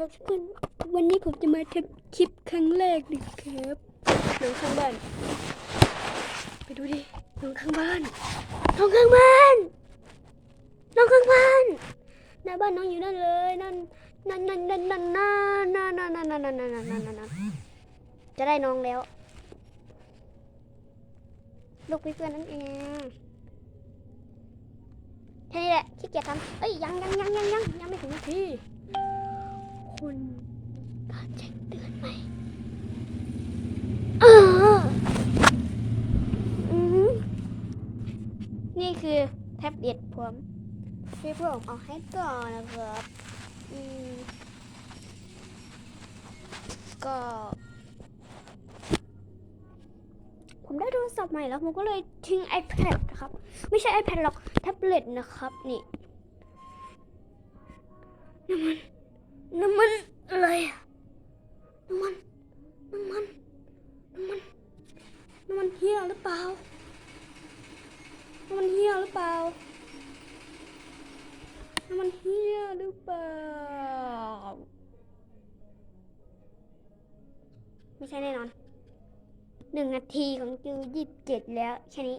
ครับทุกคนวันนี้ผมจะมาทำคลิปครั้งแรกนะครับน้องข้างบ้าน ไปดูดิน้องข้างบ้านน้องข้างบ้านน้องข้างบ้านหน้าบ้านน้องอยู่นั่นเลยนั่นนั่นนั่นนั่นนั่นนั่นนั่นนั่นนั่นนั่นนั่นนั่นนั่นจะได้น้องแล้วลูกพี่เพื่อนนั่นเองแค่นี้แหละขี้เกียจทำเอ้ยยังยังยังยังยังยังไม่ถึงนาที คุณการแจ้งเตือนไหมเอออืมนี่คือแท็บเล็ตผมที่ผมเอาให้ก่อนนะครับอืมก็ ผมได้โทรศัพท์ใหม่แล้ว ผมก็เลยทิ้ง iPad นะครับ ไม่ใช่ iPad หรอกแท็บเล็ตนะครับ นี่น้ำมัน น้ำมันอะไรอะน้ำมัน น้ำมัน น้ำมัน น้ำมันเฮี ยหรือเปล่า มันเฮียหรือเปล่า มันเฮียหรือเปล่า ไม่ใช่แน่นอน หนึ่งนาทีของจิวยี่สิบเจ็ดแล้วแค่นี้